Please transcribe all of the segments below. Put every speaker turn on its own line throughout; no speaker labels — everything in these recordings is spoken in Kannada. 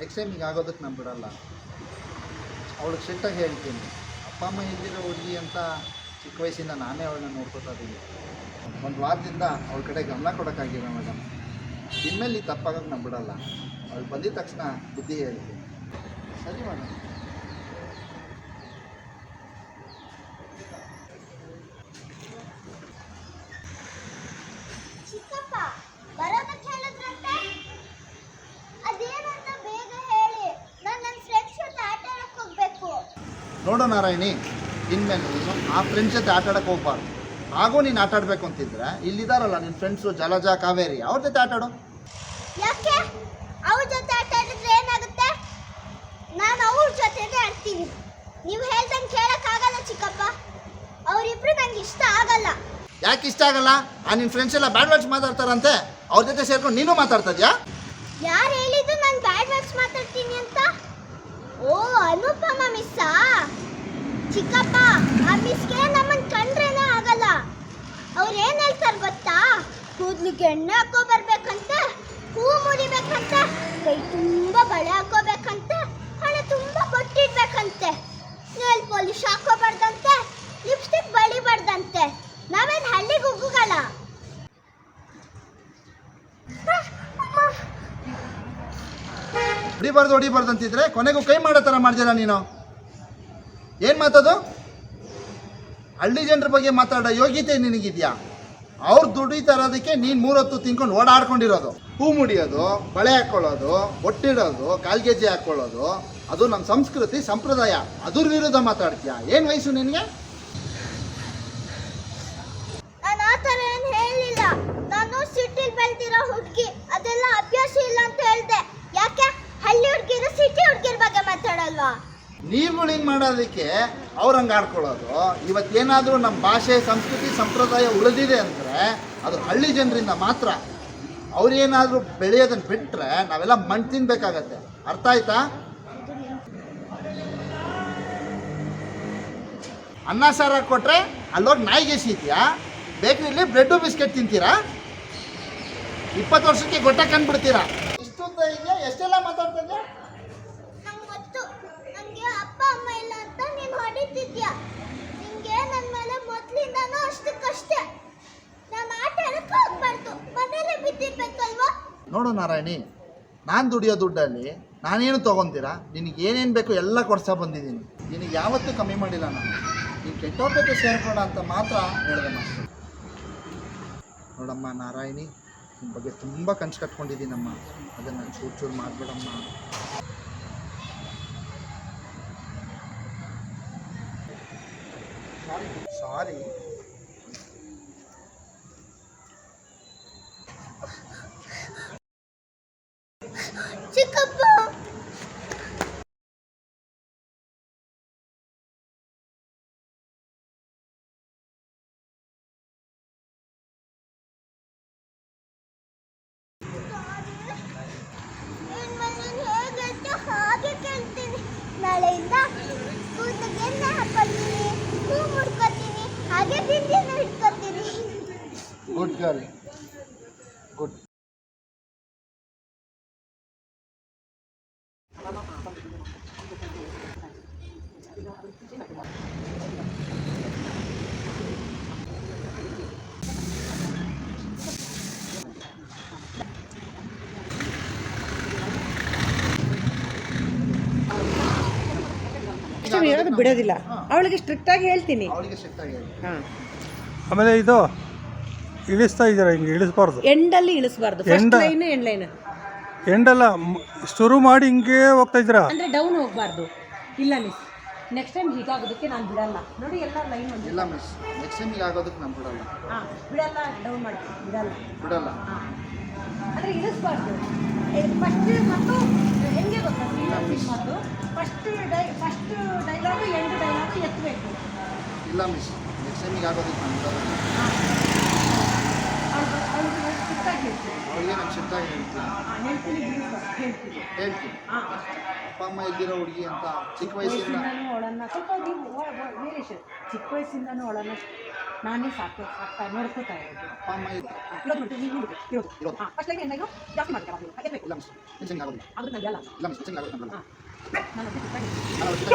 ನೆಕ್ಸ್ಟ್ ಟೈಮ್ ಈಗ ಆಗೋದಕ್ಕೆ ನಾನು ಬಿಡಲ್ಲ. ಅವಳಿಗೆ ಸ್ಟ್ರಿಕ್ಟಾಗಿ ಹೇಳ್ತೀನಿ. ಅಪ್ಪ, ಅಮ್ಮ ಇದ್ದಿರೋ ಹುಡುಗಿ ಅಂತ ಚಿಕ್ಕ ವಯಸ್ಸಿಂದ ನಾನೇ ಅವಳನ್ನ ನೋಡ್ಕೊತಾ ಇದ್ದೀನಿ. ಒಂದು ವಾರದಿಂದ ಅವಳ ಕಡೆ ಗಮನ ಕೊಡೋಕ್ಕಾಗಿಲ್ಲ ಮೇಡಮ್. ಇನ್ಮೇಲೆ ಈ ತಪ್ಪಾಗೋಕ್ಕೆ ನಾನು ಬಿಡಲ್ಲ. ಅವಳು ಬಂದಿದ ತಕ್ಷಣ ಬುದ್ಧಿ ಹೇಳ್ತೀನಿ. ಸರಿ ಮೇಡಮ್.
ಚಿಕ್ಕಪ್ಪ ಹೇಳಿದ್ರಂತೆ ಅದೇನಂತ ಬೇಗ ಹೇಳಿ ನಾನು ನನ್ನ ಫ್ರೆಂಡ್ಸ್ ಜೊತೆ ಆಟ ಆಡಕ್ಕೆ ಹೋಗ್ಬೇಕು
ನೋಡು ನಾರಾಯಣಿ ಇನ್ಮೇಲೆ ನೀನು ಆ ಫ್ರೆಂಡ್ಸ್ ಜೊತೆ ಆಟಾಡಕ್ಕೆ ಹೋಗ್ಬಾರ್ದು. ಹಾಗೂ ನೀನು ಆಟ ಆಡಬೇಕು ಅಂತಿದ್ರೆ ಇಲ್ಲಿದಾರಲ್ಲ ನಿನ್ನ ಫ್ರೆಂಡ್ಸು ಜಲಜ ಕಾವೇರಿ ಅವ್ರ ಜೊತೆ ಆಟಾಡು.
ಯಾಕೆ? ಅವ್ರ ಜೊತೆ ಆಟ ಆಡಿದ್ರೆ ಏನಾಗುತ್ತೆ? ನಾನು ಅವ್ರ ಜೊತೆಗೆ ಆಡ್ತೀನಿ. ನೀವು ಹೇಳ್ದಂಗೆ ಕೇಳೋಕ್ಕಾಗಲ್ಲ ಚಿಕ್ಕಪ್ಪ. ಅವರಿಬ್ರು ನಂಗೆ ಇಷ್ಟ ಆಗಲ್ಲ.
ಯಾಕೆ ಇಷ್ಟ ಆಗಲ್ಲ? ಆ ನಿನ್ನ ಫ್ರೆಂಡ್ಸ್ ಎಲ್ಲ ಬ್ಯಾಡ್ ವರ್ಡ್ಸ್ ಮಾತಾಡ್ತಾರಂತೆ. ಅವ್ರ ಜೊತೆ ಸೇರ್ಕೊಂಡು ನೀನು ಮಾತಾಡ್ತಾ ಇದೆಯಾ?
ಯಾರು ಹೇಳಿದ್ದು ನಾನು ಬ್ಯಾಡ್ ವರ್ಡ್ಸ್ ಮಾತಾಡ್ತೀನಿ? ಓ, ಅನುಪಮ ಮಿಸ್ಸಾ? ಚಿಕ್ಕಪ್ಪ, ಆ ಮಿಸ್ಗೆ ನಮ್ಮನ್ ಕಂಡ್ರೇನೆ ಆಗಲ್ಲ. ಅವ್ರು ಏನ್ ಹೇಳ್ತಾರೆ ಗೊತ್ತಾ? ಕೂದ್ಲಿಗೆ ಎಣ್ಣೆ ಹಾಕೋ ಬರ್ಬೇಕಂತೆ ಹೂ ಮುರಿಬೇಕಂತೆ, ಕೈ ತುಂಬಾ ಬಳೆ ಹಾಕೋಬೇಕಂತೆ
ಹೊಡಿಬಾರ್ದು ಹೊಡಿಬಾರ್ದು ಅಂತಿದ್ರೆ ಕೊನೆಗೂ ಕೈ ಮಾಡೋ ಥರ ಮಾಡ್ತೀರಾ ನೀನು? ಏನು ಮಾತದು? ಹಳ್ಳಿ ಜನರ ಬಗ್ಗೆ ಮಾತಾಡೋ ಯೋಗ್ಯತೆ ನಿನಗಿದ್ಯಾ? ಅವ್ರು ದುಡಿತಾ ಇರೋದಕ್ಕೆ ನೀನು ಮೂರೊತ್ತು ತಿನ್ಕೊಂಡು ಓಡಾಡ್ಕೊಂಡಿರೋದು. ಹೂ ಮುಡಿಯೋದು, ಬಳೆ ಹಾಕ್ಕೊಳ್ಳೋದು ಒಟ್ಟಿಡೋದು ಕಾಲ್ಗೆಜ್ಜೆ ಹಾಕ್ಕೊಳ್ಳೋದು ಅದು ನಮ್ಮ ಸಂಸ್ಕೃತಿ, ಸಂಪ್ರದಾಯ. ಅದ್ರ ವಿರುದ್ಧ ಮಾತಾಡ್ತೀಯಾ? ಏನು ವಯಸ್ಸು ನಿನಗೆ?
ಹುಡುಗಿ ಅದೆಲ್ಲ ಅಭ್ಯಾಸ ಇಲ್ಲ ಅಂತ ಹೇಳ್ದೆ ಯಾಕೆ ಹಳ್ಳಿ ಹುಡುಗಿರು ಸಿಟಿ ಹುಡುಗಿರ ಬಗ್ಗೆ ಮಾತಾಡಲ್ವಾ
ನೀವುಗಳು ಹಿಂಗೆ ಮಾಡೋದಕ್ಕೆ ಅವ್ರು ಹಂಗೆ ಆಡ್ಕೊಳ್ಳೋದು. ಇವತ್ತೇನಾದರೂ ನಮ್ಮ ಭಾಷೆ, ಸಂಸ್ಕೃತಿ, ಸಂಪ್ರದಾಯ ಉಳಿದಿದೆ ಅಂದರೆ ಅದು ಹಳ್ಳಿ ಜನರಿಂದ ಮಾತ್ರ. ಅವ್ರೇನಾದರೂ ಬೆಳೆಯೋದನ್ನು ಬಿಟ್ಟರೆ ನಾವೆಲ್ಲ ಮಣ್ಣು ತಿನ್ಬೇಕಾಗತ್ತೆ. ಅರ್ಥ ಆಯ್ತಾ? ಅನ್ನ ಸಾರ ಕೊಟ್ಟರೆ ಅಲ್ಲೋಗಿ ನಾಯಿಗೆ ಎಸೀತೀಯಾ ಬೇಕ್ರಿಲಿ ಬ್ರೆಡ್ಡು, ಬಿಸ್ಕೆಟ್ ತಿಂತೀರಾ? ಇಪ್ಪತ್ತು ವರ್ಷಕ್ಕೆ ಗೊಟ್ಟ ಕಂಡ್ಬಿಡ್ತೀರಾ? ಇಷ್ಟೊಂದು ಇದೆಯಾ ಎಷ್ಟೆಲ್ಲ ಮಾತಾಡ್ತಾ ಇದೆಯಾ
ನಂಗೆ ಗೊತ್ತು ನನಗೆ ಅಪ್ಪ, ಅಮ್ಮ ಇಲ್ಲ ಅಂತ ನೀನು ಹೊಡಿತಿದ್ಯಾ? ನಿಂಗೆ ನನ್ನ ಮೇಲೆ ಮೊದಲಿಂದನೂ ಅಷ್ಟಕ್ಕಷ್ಟೇ ನಾನು ಆಟ ಆಡಕ್ಕೆ ಹೋಗ್ಬಾರ್ದು. ಮನೇಲೆ ಬಿದ್ದಿರ್ಬೇಕಲ್ವಾ?
ನೋಡು ನಾರಾಯಣಿ, ನಾನು ದುಡಿಯೋ ದುಡ್ಡಲ್ಲಿ ನಾನೇನು ತೊಗೊತೀರಾ? ನಿನಗೆ ಏನೇನು ಬೇಕು ಎಲ್ಲ ಕೊಡ್ಸಾ ಬಂದಿದ್ದೀನಿ. ನಿನಗೆ ಯಾವತ್ತೂ ಕಮ್ಮಿ ಮಾಡಿಲ್ಲ ನಾನು. ನೀನು ಕೆಟ್ಟವ್ರ ಸೇರ್ಕೊಂಡ ಅಂತ ಮಾತ್ರ ಹೇಳಿದೆ ಮಾಸ್ಟರ್ ನೋಡಮ್ಮ ನಾರಾಯಣಿ ನಿಮ್ಮ ಬಗ್ಗೆ ತುಂಬ ಕನ್ಸು ಕಟ್ಕೊಂಡಿದ್ದೀನಮ್ಮ. ಅದನ್ನು ಚೂರು ಚೂರು ಮಾಡಬೇಡಮ್ಮ. ಸಾರಿ
ಚಿಕ್ಕಪ್ಪ ಇನ್ಮೇಲೆ ನೀನು ಹೇಗೆ ಹೇಳ್ತೀಯೋ ಹಾಗೆ ಕೇಳ್ತೀನಿ ನಾಳೆಯಿಂದ ಕೂದಲಿಗೆ ಎಣ್ಣೆ ಹಾಕೊತೀನಿ ಹೂ ಮುಡ್ಕೊತೀನಿ ಹಾಗೆ ಬಿಂದಿನ ಇಟ್ಕೊತೀನಿ
ಗುಡ್ ಗರ್ಲ್ ಗುಡ್
ಇಷ್ಟ ಇರೋದು ಬಿಡೋದಿಲ್ಲ. ಅವಳಿಗೆ ಸ್ಟ್ರಿಕ್ಟ್ ಆಗಿ ಹೇಳ್ತೀನಿ.
ಅವಳಿಗೆ ಹೇಳಿ
ಹಾಂ.
ಆಮೇಲೆ ಇದು ಇಳಿಸ್ತಾ ಇದ್ದೀರಾ ಹಿಂಗೆ? ಇಳಿಸ್ಬಾರ್ದು.
ಎಂಡಲ್ಲಿ ಇಳಿಸಬಾರ್ದು. ಫಸ್ಟ್
ಎಂಡ?
ಲೈನ್ ಎಂಡ್ ಲೈನ್
ಎಂಡ್ ಅಲ್ಲ ಶುರು ಮಾಡಿ ಹಿಂಗೆ ಹೋಗ್ತಾ ಇದ್ದೀರಾ?
ಅಂದ್ರೆ ಡೌನ್ ಹೋಗಬಾರ್ದು. ಇಲ್ಲ ಮಿಸ್ ನೆಕ್ಸ್ಟ್ ಟೈಮ್ ಹೀಗಾಗೋದಕ್ಕೆ ನಾನು ಬಿಡಲ್ಲ. ನೋಡಿ ಎಲ್ಲ ಲೈನ್ ಒಂದು.
ಇಲ್ಲ ಮಿಸ್ ನೆಕ್ಸ್ಟ್ ಟೈಮಿಗೆ ಆಗೋದಕ್ಕೆ ನಾನು ಬಿಡಲ್ಲ.
ಹಾಂ ಬಿಡಲ್ಲ ಡೌನ್ ಮಾಡ್ತೀನಿ ಬಿಡಲ್ಲ.
ಬಿಡಲ್ಲ.
ಹಾ. ಅಂದ್ರೆ ಇಳಿಸ್ಬಾರ್ದು. ಫಸ್ಟ್ ಮತ್ತು ಹೆಂಗೆ ಗೊತ್ತಾ? ಮತ್ತು ಫಸ್ಟ್ ಡೈ ಫಸ್ಟ್ ಡೈಲಾಗು ಎಂಡ್ ಡೈಲಾಗು ಎತ್ತಬೇಕು
ಇಲ್ಲ ಮಿಸ್ ನೆಕ್ಸ್ಟ್ ಟೈಮಿಗೆ ಆಗೋದಕ್ಕೆ ನಾನು ಬಿಡಲ್ಲ
ಅವ್ಳು ಅವ್ಳಿಗೆ ಸ್ಟ್ರಿಕ್ಟಾಗಿ ಹೇಳ್ತೀನಿ
ಅವಳಿಗೆ ನಾನು ಸ್ಟ್ರಿಕ್ಟಾಗಿ ಹೇಳ್ತೀನಿ
ಹೇಳ್ತೀನಿ. ಹೇಳ್ತೀನಿ
ಹೇಳ್ತೀನಿ
ಹಾಂ
ಅಪ್ಪ ಅಮ್ಮ ಹುಡುಗಿ ಅಂತ ಚಿಕ್ಕ ವಯಸ್ಸಿಂದ
ವಯಸ್ಸಿಂದನೂ ಅವಳನ್ನ ಸ್ವಲ್ಪ ನೀವು ವೀರೇಶ್ ಚಿಕ್ಕ ವಯಸ್ಸಿಂದನೂ ಅವಳನ್ನ
ನಾನೇ ಸಾಕು ಸಾಕ್ತಾ ನೋಡ್ಕೋತಾ ಇರೋದು.
ಅಪ್ಪ ಅಮ್ಮ ಇದ್ದಾರೆ
ಇರೋದು ನೀವು ಇರೋದು. ಹಾಂ ಫಸ್ಟ್ ಲೈನ್ ಏನಾದ್ರು ಜಾಸ್ತಿ ಮಾಡ್ತಾರೆ ಅದೇ ಬೇಕು
ಇಲ್ಲ ಮಿಸ್ ಮಿಸ್ಸಿಂಗ್ ಆಗೋದಿಲ್ಲ.
ನನಗೆ ಅಲ್ಲ.
ಇಲ್ಲ ಮಿಸ್ ಮಿಸ್ಸಿಂಗ್ ಆಗೋದಿಲ್ಲ ನಮ್ಮಲ್ಲ.
ಹಾಂ ನಾನು ಅದಕ್ಕೆ ಗೊತ್ತಾಗಿದೆ.
ನಾನು ಅವ್ರ ಜೊತೆ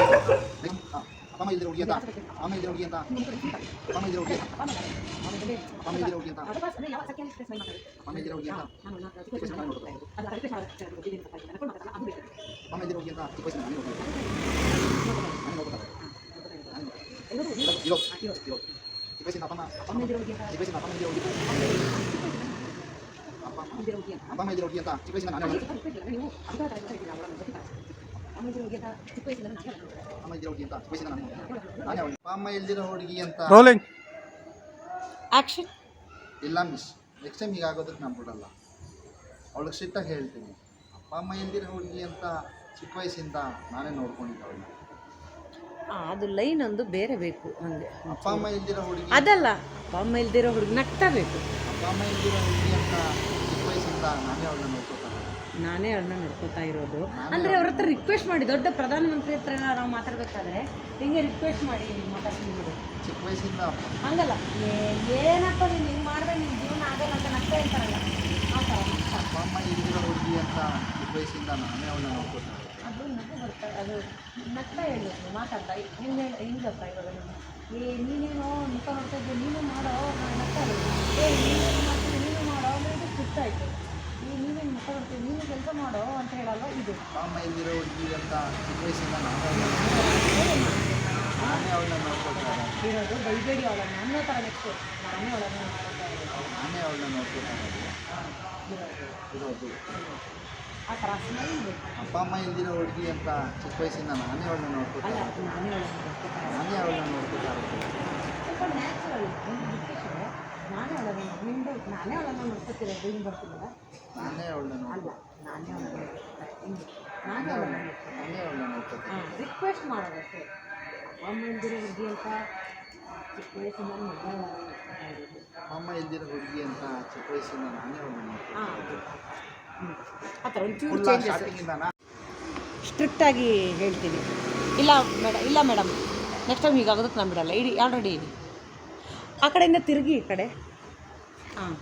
ನೆಕ್ಸ್ಟ್, ಹಾ, ಅಪ್ಪ ಅಮ್ಮ ಇದ್ರೆ ಹುಡುಗಿ ಅಂತ ಅಪ್ಪ ಅಮ್ಮ ಇದ್ರೆ ಹುಡುಗಿ ಅಂತ
ನಿಮ್ಮ ಕಡೆ ಸಿಗ್ತಾರೆ.
ಅಪ್ಪ ಅಮ್ಮ ಇದ್ರೆ ಹುಡುಗಿ ಅಂತ
ಅಪ್ಪ ಅಮ್ಮ ಇದ್ದಾರೆ. ಆಮೇಲೆ
ಅಪ್ಪ ಅಮ್ಮ ಇದ್ರೆ ಹುಡುಗಿ ಅಂತ
ಅದು ಪಾಸ್- ಅಂದ್ರೆ ಯಾವ ಸೆಕೆಂಡ್ ಸ್ಟೇಜ್ ಮಾಡಿ ಮಾತಾಡಿ.
ಅಪ್ಪ ಅಮ್ಮ ಇದ್ರೆ ಹುಡುಗಿ ಅಂತ
ನಾನು ನಾನು ಅದಕ್ಕೆ question ಮಾಡಿ ನೋಡ್ತಾ ಇರೋದು. ಅದು ಅದಕ್ಕೆ ಮಾಡಿ ಗೊತ್ತಿದೆ ಅಂತ ಗೊತ್ತಿದೆ. ಅನ್ಕೊಂಡು ಮಾತಾಡಲ್ಲ, ಅದು ಬೇಕು.
ಅಪ್ಪ ಅಮ್ಮ ಇದ್ರೆ ಹುಡುಗಿ ಅಂತ ಚಿಕ್ಕ ವಯಸ್ಸಿನ ನಾನು ನೋಡ್ತಾ ಇದ್ದೆ. ನಾನು ನೋಡ್ತಾ ಇದ್ದೆ. ನಾನು
ಇರೋದು
ಇರೋದು, ಇರೋದು,
ಹಾಂ, ಇರೋದು.
ಇರೋದು. ಚಿಕ್ಕ ವಯಸ್ಸಿನ ಅಪ್ಪ ಅಮ್ಮ ಅಪ್ಪ
ಅಮ್ಮ
ಅಮ್ಮ
ಇದ್ರೆ ಹುಡುಗಿ ಅಂತ
ಚಿಕ್ಕ ವಯಸ್ಸಿನ ಅಪ್ಪ ಅಮ್ಮ ಇದ್ರೆ ಹುಡುಗಿ ಅಂತ ಅಪ್ಪ ಅಮ್ಮ
ಇದ್ರೆ ಹುಡುಗಿ ಅಂತ
ಅಪ್ಪ ಅಮ್ಮ ಇದ್ರೆ ಹುಡುಗಿ ಅಂತ ಚಿಕ್ಕ ವಯಸ್ಸಿನ ನಾನೇ
ಅಮ್ಮ
ಇಲ್ದಿರೋ ಹುಡುಗಿ ಅಂತ
ರೋಲಿಂಗ್
ಆಕ್ಷನ್
ಇಲ್ಲ ಮಿಸ್ ನೆಕ್ಸ್ಟ್ ಟೈಮ್ ಈಗ ಆಗೋದಕ್ಕೆ ನಾನು ಬಿಡಲ್ಲ. ಅವಳಿಗೆ ಸಿಟ್ಟಾಗಿ ಹೇಳ್ತೀನಿ. ಅಪ್ಪ ಅಮ್ಮ ಇಲ್ದಿರೋ ಹುಡುಗಿ ಅಂತ ಚಿಕ್ಕ ವಯಸ್ಸಿಂದ ನಾನೇ ನೋಡ್ಕೊಂಡಿದ್ದೆ ಅವಳನ್ನ
ಅದು ಲೈನ್ ಒಂದು ಬೇರೆ ಬೇಕು ಹಂಗೆ.
ಅಪ್ಪ ಅಮ್ಮ ಇಲ್ದಿರೋ ಹುಡುಗಿ?
ಅದಲ್ಲ ಅಪ್ಪ ಅಮ್ಮ ಇಲ್ದಿರೋ ಹುಡುಗಿ ನಗ್ತಾ ಬೇಕು.
ಅಪ್ಪ ಅಮ್ಮ ಇಲ್ದಿರೋ ಹುಡುಗಿ ಅಂತ ಚಿಕ್ಕ ವಯಸ್ಸಿಂದ ನಾನೇ ಅವಳನ್ನ ನೋಡ್ಕೊತಾನೆ
ನಾನೇ ಅವ್ರನ್ನ ನೋಡ್ಕೊತಾ ಇರೋದು. ಅಂದರೆ ಅವ್ರ ಹತ್ರ ರಿಕ್ವೆಸ್ಟ್ ಮಾಡಿ ದೊಡ್ಡ ಪ್ರಧಾನಮಂತ್ರಿ ಹತ್ರ ನಾವು ಮಾತಾಡ್ಬೇಕಾದ್ರೆ ಹಿಂಗೆ ರಿಕ್ವೆಸ್ಟ್ ಮಾಡಿ ಮಾತಾಡ್ತೀನಿ
ಚಿಕ್ಕ ವಯಸ್ಸಿಂದ
ಹಂಗಲ್ಲ. ಏ- ಏನಪ್ಪ ನೀನು ಹಿಂಗೆ ಮಾಡಿದ್ರೆ ನಿನ್ನ ಜೀವನ ಆಗಲ್ಲ ಅಂತ ನಗ್ತಾ ಹೇಳ್ತಾರಲ್ಲ ಆ ಥರ.
ಅಪ್ಪ ಅಮ್ಮ ಹುಡುಗಿ ಅಂತ ಚಿಕ್ಕ ವಯಸ್ಸಿಂದ ನಾನೇ ಅವನ್ನ ನೋಡ್ಕೊತಾನೆ
ಅದು ನಗು ಬರ್ತಾ ಅದು ನಗ್ತಾ ಹೇಳಬೇಕು ಮಾತಾಡ್ತಾ ಹಿಂಗೆ ಹಿಂಗೆ ಬರ್ತಾ ಇವಾಗ ನೀನು. ಏ ನೀನೇನೋ ಮುಖ ನೋಡ್ತಾ ಇದ್ದೆ ನೀನು ಮಾಡೋ ನಾನು ನಗ್ತಾ ಇರೋದು. ಏ ನೀನು ಮಾಡ್ತೀನಿ ನೀನು ಮಾಡೋ ಅನ್ನೋದು ಈ ನೀನೇನು ಮುಖ ಬರ್ತೀವಿ ನೀನು ಕೆಲಸ ಮಾಡೋ ಅಂತ ಹೇಳಲ್ಲ ಇದು?
ಅಪ್ಪ ಅಮ್ಮ ಇಲ್ದಿರೋ ಹುಡುಗಿ ಅಂತ ಚಿಕ್ಕ ವಯಸ್ಸಿಂದ ನಾನೇ ಅವಳನ್ನ
ಇರೋದು. ಬೈಬೇಡಿ ಅವಳನ್ನು. ಅನ್ನೋ ಥರ ನೆಕ್ಸ್ಟು ನಾನೇ ಅವಳನ್ನು
ನಾನೇ ಅವಳನ್ನ ನೋಡ್ಕೊಳ್ತಾರೆ ಇರೋದು.
ಆ ಥರ ಸ್ಮೈಲ್ ಬೇಕು
ಅಪ್ಪ ಅಮ್ಮ ಇಲ್ದಿರೋ ಹುಡುಗಿ ಅಂತ ಚಿಕ್ಕ ವಯಸ್ಸಿಂದ ನಾನೇ ಅವಳನ್ನ
ಅಲ್ಲ ನಾನೇ ಅವಳನ್ನು ನೋಡ್ಕೊತಾ ಇರೋದು.
ನಾನೇ ಅವಳನ್ನ ನೋಡ್ಕೊತಾ
ಸ್ವಲ್ಪ ನ್ಯಾಚುರಲ್ ಒಂದು ಡಿಸ್ಕಷನ್ ನಾನೇ ಅವಳನ್ನು ನಿಂದು ನಾನೇ ಅವಳನ್ನ ನೋಡ್ಕೊತಿರೋದು ಹಿಂಗೆ ಬರ್ತಿಲ್ಲ
ನಾನೇ ಅವಳನ್ನ
ಅಲ್ಲ ನಾನೇ ಅವಳನ್ನ ಹಿಂಗೆ. ನಾನೇ ಅವಳನ್ನ
ನಾನೇ ಅವಳನ್ನ ನೋಡ್ಕೊತೀನಿ
ಹಾಂ ರಿಕ್ವೆಸ್ಟ್ ಮಾಡೋದಕ್ಕೆ ಅಮ್ಮ ಇಲ್ದಿರೋ ಹುಡುಗಿ ಅಂತ ಚಿಕ್ಕ ವಯಸ್ಸಿಂದ
ಅಪ್ಪ ಅಮ್ಮ ಇಲ್ದಿರೋ ಹುಡುಗಿ ಅಂತ ಚಿಕ್ಕ ವಯಸ್ಸಿಂದ ನಾನೇ ಅವಳನ್ನ
ಹಾಂ. ಆ ಥರ ಒಂಚೂರು ಚೇಂಜಸ್ ಸ್ಟ್ರಿಕ್ಟಾಗಿ ಹೇಳ್ತೀನಿ. ಇಲ್ಲ ಮೇಡಮ್ ಇಲ್ಲ ಮೇಡಮ್ ನೆಕ್ಸ್ಟ್ ಟೈಮ್ ಹೀಗಾಗೋದಕ್ಕೆ ನಾನು ಬಿಡಲ್ಲ. ಇಡಿ ಆಲ್ರೆಡಿ ಇಡಿ. ಆ ಕಡೆಯಿಂದ ತಿರುಗಿ ಈ ಕಡೆ. ಹಾಂ.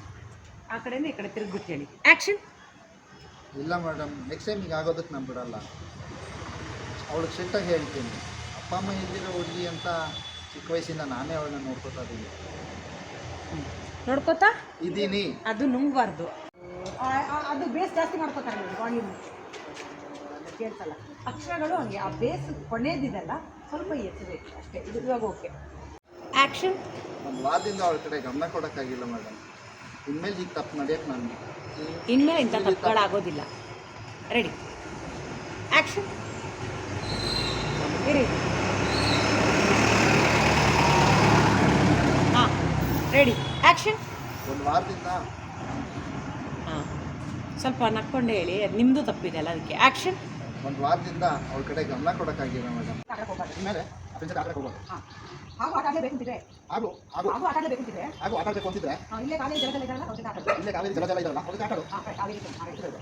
ಆ ಕಡೆಯಿಂದ ಈ ಕಡೆ ತಿರುಗ್ಬಿಟ್ಟು ಹೇಳಿ. ಆ್ಯಕ್ಷನ್
ಇಲ್ಲ ಮೇಡಮ್ ನೆಕ್ಸ್ಟ್ ಟೈಮ್ ಈಗ ಆಗೋದಕ್ಕೆ ನಾನು ಬಿಡಲ್ಲ. ಅವಳಿಗೆ ಸಿಟ್ಟಾಗಿ ಹೇಳ್ತೀನಿ. ಅಪ್ಪ ಅಮ್ಮ ಇದ್ದಿರೋ ಹುಡುಗಿ ಅಂತ ಚಿಕ್ಕ ವಯಸ್ಸಿಂದ ನಾನೇ ಅವಳನ್ನ ನೋಡ್ಕೋತಾ ಇದ್ದೀನಿ.
ನೋಡ್ಕೋತಾ?
ಇದ್ದೀನಿ.
ಅದು ನುಂಗಬಾರ್ದು.
ಅದು ಬೇಸ್ ಜಾಸ್ತಿ ಮಾಡ್ಕೋತಾರೆ ವಾಲ್ಯೂಮ್
ಕೇಳ್ತಲ್ಲ ಅಕ್ಷರಗಳು ಹಂಗೆ ಆ ಬೇಸ್ ಕೊನೆಯದಿದೆಲ್ಲ ಸ್ವಲ್ಪ ಎತ್ತಬೇಕು ಅಷ್ಟೇ. ಇದು ಇವಾಗ ಓಕೆ ಆ್ಯಕ್ಷನ್
ಒಂದು ವಾರದಿಂದ ಅವಳ ಕಡೆ ಗಮನ ಕೊಡೋಕ್ಕಾಗಿಲ್ಲ ಮೇಡಮ್ ಇನ್ಮೇಲೆ ಈಗ ತಪ್ಪು ನಡೆಯಕ್ಕೆ ನಾನು.
ಇನ್ಮೇಲೆ ಇಂಥ ತಪ್ಪುಗಳಾಗೋದಿಲ್ಲ ರೆಡಿ ಆ್ಯಕ್ಷನ್ ಇರಿ ಹಾಂ ರೆಡಿ ಆ್ಯಕ್ಷನ್
ಒಂದು ವಾರದಿಂದ
ಹಾಂ ಸ್ವಲ್ಪ ನಕ್ಕೊಂಡೆ ಹೇಳಿ ನಿಮ್ಮದು ತಪ್ಪಿದೆ ಅಲ್ಲ ಅದಕ್ಕೆ. ಆ್ಯಕ್ಷನ್
ಒಂದು ವಾರದಿಂದ ಅವ್ರ ಕಡೆ ಗಮನ ಕೊಡೋಕ್ಕಾಗಿಲ್ಲ ಮೇಡಮ್ ಇನ್ಮೇಲೆ ಫ್ರೆಂಡ್ಸ್ ಆಟ ಹೋಗೋದು
ಹಾ. ಹಾಗೂ ಆಟ ಆಡಲೇಬೇಕಂತಿದ್ರೆ
ಹಾಗೂ ಹಾಗೂ
ಹಾಗೂ ಆಟ
ಹಾಗೂ ಆಟ ಆಡಬೇಕು ಅಂತಿದ್ರೆ
ಇಲ್ಲೇ ಕಾಲೇಜ್ ಜಲಜಲ ಇದ್ದಾರಲ್ಲ ಅವ್ರ ಜೊತೆ ಆಟ
ಇಲ್ಲೇ ಕಾವೇರಿ ಜಲಜಲ ಇದ್ದಾರಲ್ಲ ಅವ್ರ ಜೊತೆ ಆಟ ಆಡು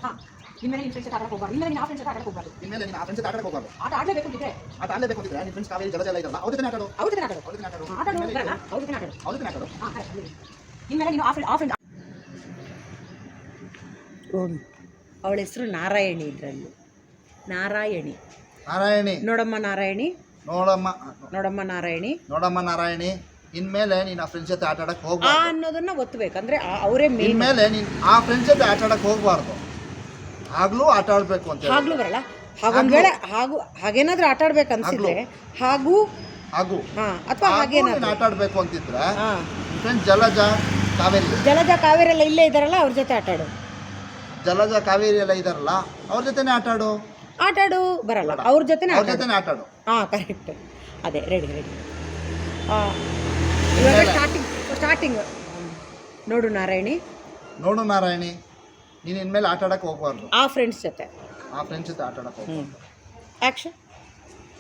ಹಾಂ ಇನ್ಮೇಲೆ ನಿಮ್ಮ ಫ್ರೆಂಡ್ಸ್ ಆಟಕ್ಕೆ ಹೋಗ್ಬಾರ್ದು. ಇನ್ಮೇಲೆ ನಿಮ್ಮ ಫ್ರೆಂಡ್ಸ್ ಆಟಕ್ಕೆ ಹೋಗ್ಬಾರ್ದು.
ಇನ್ಮೇಲೆ ನೀನು ಆ ಫ್ರೆಂಡ್ಸ್ ಹೋಗಬಾರ್ದು.
ಆಟ ಆಡಲೇಬೇಕಂತಿದ್ರೆ
ಆಟ ಆಡಲೇಬೇಕು ಅಂತಿದ್ರೆ ನಿಮ್ಮ ಫ್ರೆಂಡ್ಸ್ ಕಾವೇರಿ ಜಲಜಲ ಇದ್ದಾರಲ್ಲ ಅವ್ರ ಜೊತೆ ಆಟ ಆಡು
ಅವ್ರ ಜೊತೆ ಆಟ ಆಡು
ಅವ್ರ ಜೊತೆ ಆಟ ಆಡು
ಆಟ ಆಡೋದು ಬರಲ್ಲ ಅವ್ರ ಜೊತೆ ಆಟ ಆಡು
ಅವ್ರ ಜೊತೆ ಆಟ ಆಡು
ಹಾಂ ಕರೆಕ್ಟ್ ಇನ್ಮೇಲೆ ನೀನು ಆ ಫ್ರೆಂಡ್ ಆ ಫ್ರೆಂಡ್
ಅವಳ ಹೆಸರು ನಾರಾಯಣಿ ಇದರಲ್ಲಿ. ನಾರಾಯಣಿ.
ನಾರಾಯಣಿ.
ನೋಡಮ್ಮ ನಾರಾಯಣಿ.
ನೋಡಮ್ಮ.
ನೋಡಮ್ಮ ನಾರಾಯಣಿ.
ನೋಡಮ್ಮ ನಾರಾಯಣಿ ಇನ್ಮೇಲೆ ನೀನು ಆ ಫ್ರೆಂಡ್ಸ್ ಜೊತೆ ಆಟ ಆಡಕ್ಕೆ
ಆ
ಹೋಗ್ಬಾರ್ದು
ಅನ್ನೋದನ್ನ ಒತ್ತಬೇಕು ಆ- ಅವರೇ ಮೇನ್
ಇನ್ಮೇಲೆ ನೀನ್ ಆ ಫ್ರೆಂಡ್ಸ್ ಜೊತೆ ಆಟ ಆಡಕ್ಕೆ ಹೋಗ್ಬಾರ್ದು. ಆಗ್ಲೂ ಆಟ ಆಡ್ಬೇಕು ಅಂತ ಹೇಳಿ.
ಹಾಗ್ಲೂ ಬರಲ್ಲ. ಹಾಗೊಂದ್ ವೇಳೆ ಹಾಗೂ ಹಾಗೇನಾದ್ರೂ ಆಟ ಆಡ್ಬೇಕು ಅನ್ಸಿದ್ರೆ ಹಾಗೂ
ಹಾಗೂ.
ಹಾ ಅಥವಾ
ಹಾಗೂ ನೀನು
ಹಾಗೇನಾದ್ರೂ.
ಆಟ ಆಡ್ಬೇಕು ಅಂತಿದ್ರೆ
ಹಾಂ.
ಫ್ರೆಂಡ್ ಜಲಜ ಕಾವೇರಿ.
ಜಲಜ ಕಾವೇರಿ ಎಲ್ಲ ಇಲ್ಲೇ ಇದಾರಲ್ಲ ಅವ್ರ ಜೊತೆ ಆಟ ಆಡು
ಜಲಜ ಕಾವೇರಿ ಎಲ್ಲ ಇದಾರಲ್ಲ ಅವ್ರ ಜೊತೆನೇ ಆಟ ಆಡು
ಆಟ ಆಡು ಬರಲ್ಲ. ಅವ್ರ ಜೊತೆನೇ
ಅವ್ರ
ಆಟ ಆಡು
ಜೊತೆನೇ ಆಟ ಆಡು
ಹಾಂ ಕರೆಕ್ಟ್ ಅದೇ ರೆಡಿ ರೆಡಿ ಇವಾಗ ಸ್ಟಾರ್ಟಿಂಗ್ ಸ್ಟಾರ್ಟಿಂಗ್ ನೋಡು ನಾರಾಯಣಿ.
ನೋಡು ನಾರಾಯಣಿ ನೀನು ಇನ್ಮೇಲೆ ಆಟ ಆಡಕ್ಕೆ ಹೋಗ್ಬಾರ್ದು.
ಆ ಫ್ರೆಂಡ್ಸ್ ಜೊತೆ.
ಆ ಫ್ರೆಂಡ್ಸ್ ಜೊತೆ ಆಟ ಆಡಕ್ಕೆ ಹೋಗ್ಬಾರ್ದು
ಆ್ಯಕ್ಷನ್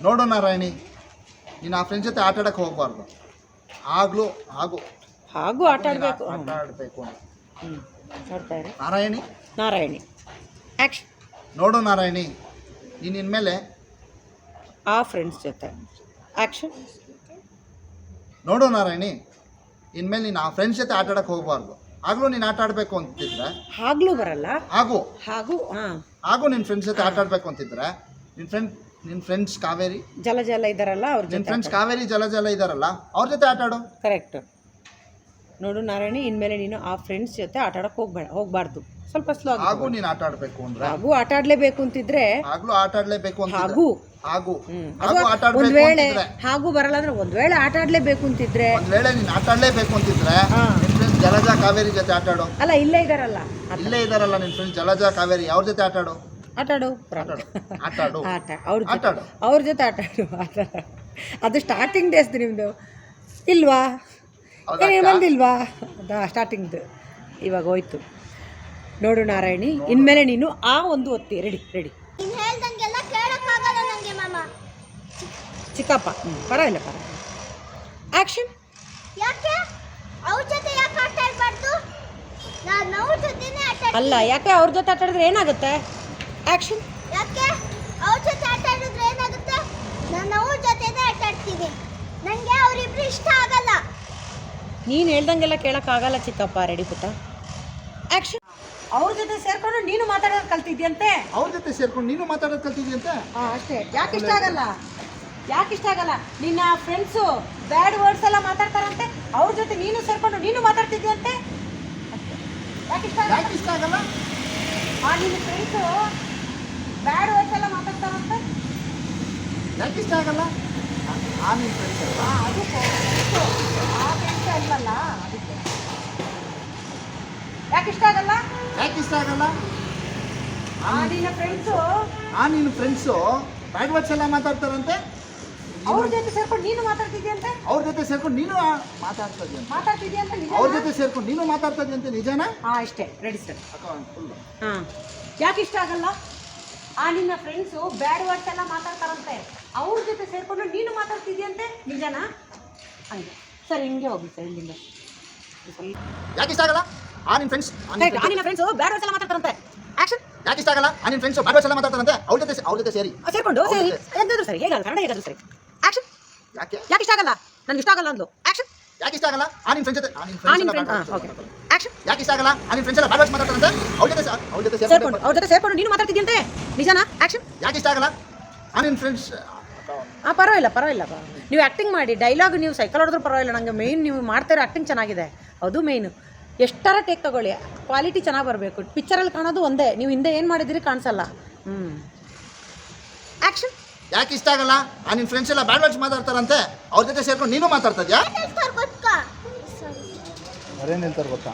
ನೋಡು ನಾರಾಯಣಿ ನೀನು ಆ ಫ್ರೆಂಡ್ಸ್ ಜೊತೆ ಆಟ ಆಡಕ್ಕೆ ಹೋಗ್ಬಾರ್ದು. ಆಗಲೂ ಹಾಗೂ
ಹಾಗೂ ಆಟ ಆಡಬೇಕು
ಆಟ ಆಡಬೇಕು
ಹ್ಞೂ ನೋಡ್ತಾ
ನಾರಾಯಣಿ?
ನಾರಾಯಣಿ. ಆ್ಯಕ್ಷನ್
ನೋಡು ನಾರಾಯಣಿ ನೀನು ಇನ್ಮೇಲೆ
ಆ ಫ್ರೆಂಡ್ಸ್ ಜೊತೆ. ಆ್ಯಕ್ಷನ್
ನೋಡು ನಾರಾಯಣಿ ಇನ್ಮೇಲೆ ನೀನು ಆ ಫ್ರೆಂಡ್ಸ್ ಜೊತೆ ಆಟ ಆಡಕ್ಕೆ ಹೋಗಬಾರ್ದು. ಆಗಲೂ ನೀನು ಆಟ ಆಡಬೇಕು ಅಂತಿದ್ರೆ
ಆಗಲೂ ಬರಲ್ಲ.
ಹಾಗೂ
ಹಾಗೂ ಹಾಂ.
ಹಾಗೂ ನಿನ್ನ ಫ್ರೆಂಡ್ಸ್ ಜೊತೆ ಆಟ ಆಡಬೇಕು ಅಂತಿದ್ರೆ ನಿನ್ನ ಫ್ರೆಂಡ್ ನಿನ್ನ ಫ್ರೆಂಡ್ಸ್ ಕಾವೇರಿ
ಜಲ ಜಲ ಇದ್ದಾರಲ್ಲ ಅವ್ರ
ನಿನ್ನ
ಜೊತೆ
ಫ್ರೆಂಡ್ಸ್ ಕಾವೇರಿ ಜಲ ಜಲ ಇದ್ದಾರಲ್ಲ ಅವ್ರ ಜೊತೆ ಆಟ ಆಡು.
ಕರೆಕ್ಟ್ ನೋಡು ನಾರಾಯಣಿ ಇನ್ಮೇಲೆ ನೀನು ಆ ಫ್ರೆಂಡ್ಸ್ ಜೊತೆ ಆಟ ಆಡಕ್ಕೆ ಹೋಗ್ಬೇಡ ಹೋಗ್ಬಾರ್ದು. ಸ್ವಲ್ಪ ಸ್ಲೋ
ಹಾಗೂ ನೀನು ಆಟ ಆಡಬೇಕು ಅಂದ್ರೆ?
ಹಾಗೂ ಆಟ ಆಡ್ಲೇಬೇಕು ಅಂತಿದ್ರೆ
ಆಗ್ಲೂ ಆಟ ಆಡ್ಲೇಬೇಕು ಅಂತ
ಹಾಗೂ.
ಹಾಗೂ. ಹಾಗೂ ಆಟ
ಒಂದ್
ಆಡಬೇಕು
ವೇಳೆ
ಅಂತಿದ್ರೆ?
ಹಾಗೂ ಬರಲ್ಲ ಅಂದ್ರೆ ಒಂದ್ ವೇಳೆ ಆಟ ಆಡ್ಲೇಬೇಕು ಅಂತಿದ್ರೆ?
ಒಂದ್ ವೇಳೆ ನೀನು ಆಟ ಆಡಲೇಬೇಕು ಅಂತಿದ್ರೆ
ಹಾ.
ಫ್ರೆಂಡ್ಸ್ ಜಲಜ ಕಾವೇರಿ ಜೊತೆ ಆಟ ಆಡು.
ಅಲ್ಲ ಇಲ್ಲೇ ಇದಾರಲ್ಲ. ಆಟ-
ಇಲ್ಲೇ ಇದಾರಲ್ಲ ನಿನ್ ಫ್ರೆಂಡ್ಸ್ ಜಲಜ ಕಾವೇರಿ ಅವ್ರ ಜೊತೆ ಆಟ ಆಡು.
ಆಟ ಆಡು.
ಆಟ ಆಡು. ಆಟ ಆಡು.
ಆಟ. ಅವ್ರ
ಆಟ
ಜೊತೆ
ಆಡು.
ಅವ್ರ ಜೊತೆ ಆಟ ಆಡು. ಆಟ ಆಡು. ಅದು ಸ್ಟಾರ್ಟಿಂಗ್ ಡೇಸ್ ನಿಮ್ದು. ಇಲ್ವಾ?
ಹೌದಾ ಅಕ್ಕ?
ಬಂದಿಲ್ವಾ? ಅದ ಸ್ಟಾರ್ಟಿಂಗ್ದು ಇವಾಗ ಹೋಯ್ತು. ನೋಡು ನಾರಾಯಣಿ ಇನ್ಮೇಲೆ ನೀನು ಆ ಒಂದು ಒತ್ತಿ. ರೆಡಿ ರೆಡಿ ಚಿಕ್ಕಪ್ಪ ಹ್ಞೂ ಪರವಾಗಿಲ್ಲ ಪರವಾಗಿಲ್ಲ. ಆ್ಯಕ್ಷನ್
ಯಾಕೆ? ಅವ್ರ ಜೊತೆ ಯಾಕೆ ಆಟ ಆಡ್ಬಾರ್ದು? ನಾನು ಅವ್ರ ಜೊತೆನೇ ಆಟ
ಅಲ್ಲ ಯಾಕೆ ಅವ್ರ ಜೊತೆ ಆಟ ಆಡಿದ್ರೆ ಏನಾಗುತ್ತೆ? ಆ್ಯಕ್ಷನ್
ಯಾಕೆ? ಅವ್ರ ಜೊತೆ ಆಟ ಆಡಿದ್ರೆ ಏನಾಗುತ್ತೆ? ನಾನು ಅವ್ರ ಜೊತೆನೇ ಆಟ ಆಡ್ತೀನಿ. ನನಗೆ ಅವರಿಬ್ರು ಇಷ್ಟ ಆಗಲ್ಲ.
ನೀನು ಹೇಳ್ದಂಗೆಲ್ಲ ಕೇಳೋಕ್ಕಾಗಲ್ಲ ಚಿಕ್ಕಪ್ಪ ರೆಡಿ ಪುಟ್ಟ? ಆ್ಯಕ್ಷನ್ ಅವ್ರ ಜೊತೆ ಸೇರ್ಕೊಂಡು ನೀನು ಮಾತಾಡೋದು ಕಲ್ತಿದ್ಯಂತೆ?
ಅವ್ರ ಜೊತೆ ಸೇರ್ಕೊಂಡು ನೀನು ಮಾತಾಡೋದು ಕಲ್ತಿದ್ಯಂತೆ?
ಹಾಂ ಅಷ್ಟೇ. ಯಾಕೆ ಇಷ್ಟ ಆಗಲ್ಲ? ಯಾಕೆ ಇಷ್ಟ ಆಗಲ್ಲ? ನಿನ್ನ ಫ್ರೆಂಡ್ಸು ಬ್ಯಾಡ್ ವರ್ಡ್ಸ್ ಎಲ್ಲ ಮಾತಾಡ್ತಾರಂತೆ. ಅವ್ರ ಜೊತೆ ನೀನು ಸೇರ್ಕೊಂಡು ನೀನು ಮಾತಾಡ್ತಿದ್ಯಂತೆ? ಅಷ್ಟೇ. ಯಾಕೆ ಇಷ್ಟ ಆಗಲ್ಲ?
ಯಾಕೆ ಇಷ್ಟ ಆಗಲ್ಲ?
ಆ ನಿನ್ನ ಫ್ರೆಂಡ್ಸು ಬ್ಯಾಡ್ ವರ್ಡ್ಸ್ ಎಲ್ಲ ಮಾತಾಡ್ತಾರಂತೆ.
ಯಾಕೆ ಇಷ್ಟ ಆಗಲ್ಲ? ಆ ನಿನ್ನ ಫ್ರೆಂಡ್ಸ್ ಅಲ್ಲ
ಹಾಂ ಅದು friends. ಆ ಫ್ರೆಂಡ್ಸ್ ಅಲ್ವಲ್ಲ ಅದಕ್ಕೆ. ಯಾಕೆ ಇಷ್ಟ ಆಗಲ್ಲ?
ಯಾಕೆ ಇಷ್ಟ ಆಗಲ್ಲ?
ಆ ನಿನ್ನ ಫ್ರೆಂಡ್ಸು
ಆ ನಿನ್ನ ಫ್ರೆಂಡ್ಸು ಬ್ಯಾಡ್ ವರ್ಡ್ಸ್ ಎಲ್ಲ ಮಾತಾಡ್ತಾರಂತೆ?
ಅವ್ರ ಜೊತೆ ಸೇರ್ಕೊಂಡು ನೀನು ಮಾತಾಡ್ತಿದ್ಯಂತೆ?
ಅವ್ರ ಜೊತೆ ಸೇರ್ಕೊಂಡು ನೀನು ಮಾತಾಡ್ತಾ ಇದೆಯಂತೆ
ಮಾತಾಡ್ತಿದ್ಯಂತ ನಿಜ
ಅವ್ರ ಜೊತೆ ಸೇರ್ಕೊಂಡು ನೀನು ಮಾತಾಡ್ತಾ ಇದೆಯಂತೆ ನಿಜನಾ
ಹಾಂ ಅಷ್ಟೇ ರೆಡಿ ಸರ್ ಹಾಂ. ಯಾಕೆ ಇಷ್ಟ ಆಗಲ್ಲ? ಆ ನಿನ್ನ ಫ್ರೆಂಡ್ಸು ಬ್ಯಾಡ್ ವರ್ಡ್ಸ್ ಎಲ್ಲ ಮಾತಾಡ್ತಾರಂತೆ. ಅವ್ರ ಜೊತೆ ಸೇರ್ಕೊಂಡು ನೀನು ಮಾತಾಡ್ತಿದ್ಯಂತೆ ನಿಜನಾ? ಹಂಗೆ. ಸರ್ ಹಿಂಗೆ ಹೋಗಿ ಸರ್ ಇಲ್ಲಿಂದ.
ಯಾಕೆ ಇಷ್ಟ ಆಗಲ್ಲ? ಆ ನಿನ್ನ ಫ್ರೆಂಡ್ಸ್
ನಿನ್ನ ಫ್ರೆಂಡ್ಸು ಬ್ಯಾಡ್ ವರ್ಡ್ಸ್ ಎಲ್ಲ ಮಾತಾಡ್ತಾರಂತೆ. ಆಕ್ಷನ್
ಯಾಕೆ ಇಷ್ಟ ಆಗಲ್ಲ? ಆ ನಿನ್ನ ಫ್ರೆಂಡ್ಸ್ ಬ್ಯಾಡ್ ವರ್ಡ್ಸ್ ಎಲ್ಲ ಮಾತಾಡ್ತಾರಂತೆ. ಅವ್ರ ಜೊತೆ ಅವ್ರ ಜೊತೆ ಸೇರಿ.
ಸೇರ್ಕೊಂಡು ಸರಿ. ಎಂತಾದ್ರು ಸರಿ ಹೇಗಲ್ಲ ಕನ್ನಡ ಹೇಗಾದ್ರು ಸರಿ. ಆಕ್ಷನ್
ಯಾಕೆ?
ಯಾಕೆ ಇಷ್ಟ ಆಗಲ್ಲ? ನನ್ಗೆ ಇಷ್ಟ ಆಗಲ್ಲ ಅಂದ್ಲು. ಆಕ್ಷನ್
ಯಾಕೆ ಇಷ್ಟ ಆಗಲ್ಲ? ಆ ನಿನ್ನ ಫ್ರೆಂಡ್ಸ್ ಜೊತೆ ಆ ನಿನ್ನ ಫ್ರೆಂಡ್ಸ್
ಓಕೆ ಆಕ್ಷನ್
ಯಾಕೆ ಇಷ್ಟ ಆಗಲ್ಲ? ಆ ನಿನ್ನ ಫ್ರೆಂಡ್ಸ್ ಎಲ್ಲ ಬ್ಯಾಡ್ ವರ್ಡ್ಸ್ ಮಾತಾಡ್ತಾರಂತೆ. ಅವ್ರ ಜೊತೆ ಅವ್ರ ಜೊತೆ
ಸೇರ್ಕೊಂಡು ಅವ್ರ ಜೊತೆ ಸೇರ್ಕೊಂಡು ನೀನು ಮಾತಾಡ್ತಿದ್ದೀಯಂತೆ ನಿಜನಾ? ಆಕ್ಷನ್
ಯಾಕೆ ಇಷ್ಟ ಆಗಲ್ಲ? ಆ ನಿನ್ನ ಫ್ರೆಂಡ್ಸ್
ಹಾಂ ಪರವಾಗಿಲ್ಲ ಪರವಾಗಿಲ್ಲ. ಪರವಾಗಿಲ್ಲ. ನೀವು ಆ್ಯಕ್ಟಿಂಗ್ ಮಾಡಿ ಡೈಲಾಗ್ ನೀವು ಸೈಕಲ್ ಹೊಡೆದ್ರೂ ಪರವಾಗಿಲ್ಲ. ನನಗೆ ಮೇಯ್ನ್ ನೀವು ಮಾಡ್ತಾ ಆಕ್ಟಿಂಗ್ ಚೆನ್ನಾಗಿದೆ. ಅದು ಮೇಯ್ನು ಎಷ್ಟರ ಟೇಕ್ ತಗೊಳ್ಳಿ? ಕ್ವಾಲಿಟಿ ಚೆನ್ನಾಗಿ ಬರಬೇಕು. ಪಿಕ್ಚರಲ್ಲಿ ಕಾಣೋದು ಒಂದೇ. ನೀವು ಹಿಂದೆ ಏನು ಮಾಡಿದಿರಿ ಕಾಣಿಸಲ್ಲ. ಹ್ಞೂ ಆ್ಯಕ್ಷನ್
ಯಾಕೆ ಇಷ್ಟ ಆಗಲ್ಲ? ಆ ನಿನ್ನ ಫ್ರೆಂಡ್ಸ್ ಎಲ್ಲ ಬ್ಯಾಡ್ ವರ್ಡ್ಸ್ ಮಾತಾಡ್ತಾರಂತೆ. ಅವ್ರ ಜೊತೆ ಸೇರ್ಕೊಂಡು ನೀನು ಮಾತಾಡ್ತಾ ಇದೆಯಾ?
ಹೇಳ್ತಾರೆ ಗೊತ್ತಾ?
ನೋಡಿ ಹೇಳ್ತಾರೆ ಗೊತ್ತಾ?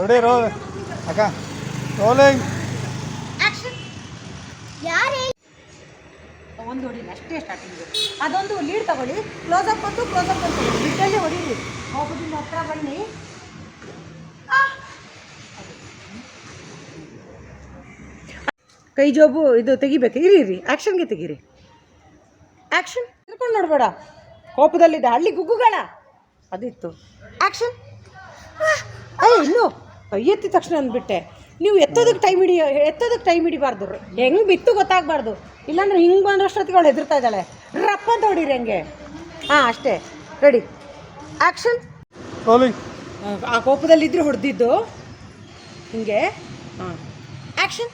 ರೆಡಿ ರೋ ಅಕ್ಕ ರೋಲಿಂಗ್
ಆ್ಯಕ್ಷನ್
ಯಾರು ಹೇಳಿ
ಒಂದು ಹೊಡೀರಿ ಅಷ್ಟೇ ಸ್ಟಾರ್ಟಿಂಗ್ ಅದೊಂದು ಲೀಡ್ ತಗೊಳ್ಳಿ. ಕ್ಲೋಸಪ್ ಬಂತು ಅಪ್ ಬಂತು. ಬಿಟ್ಟಲ್ಲಿ ಹೊಡೀರಿ. ಕೋಪದಿಂದ ಹತ್ರ ಬನ್ನಿ. ಕೈ ಜೋಬು, ಇದು ತೆಗಿಬೇಕು. ಇರಿ ಇರಿ ಆ್ಯಕ್ಷನ್ಗೆ ತೆಗೀರಿ. ಆ್ಯಕ್ಷನ್ ತಿಳ್ಕೊಂಡು ನೋಡಬೇಡ. ಕೋಪದಲ್ಲಿದ್ದ ಹಳ್ಳಿ ಗುಗ್ಗುಗಳ. ಅದಿತ್ತು. ಆ್ಯಕ್ಷನ್ ಅಯ್ಯ ಇನ್ನು ಕೈ ಎತ್ತಿದ ತಕ್ಷಣ ಅಂದ್ಬಿಟ್ಟೆ. ನೀವು ಎತ್ತೋದಕ್ಕೆ ಟೈಮ್ ಹಿಡಿ, ಎತ್ತೋದಕ್ಕೆ ಟೈಮ್ ಹಿಡಿಬಾರ್ದು. ಹೆಂಗೆ ಬಿತ್ತು ಗೊತ್ತಾಗಬಾರ್ದು. ಇಲ್ಲಾಂದ್ರೆ ಹಿಂಗೆ ಬಂದಷ್ಟೊತ್ತಿಗೆ ಅವಳು ಹೆದರ್ತಾ ಇದ್ದಾಳೆ. ರಪ್ಪ ಅಂತ ಹೊಡೀರಿ ಹಂಗೆ. ಹಾಂ ಅಷ್ಟೇ. ರೆಡಿ. ಆ್ಯಕ್ಷನ್
ರೋಲಿಂಗ್
ಆ ಕೋಪದಲ್ಲಿದ್ದರೆ ಹೊಡೆದಿದ್ದು. ಹಿಂಗೆ. ಹಾಂ. ಆ್ಯಕ್ಷನ್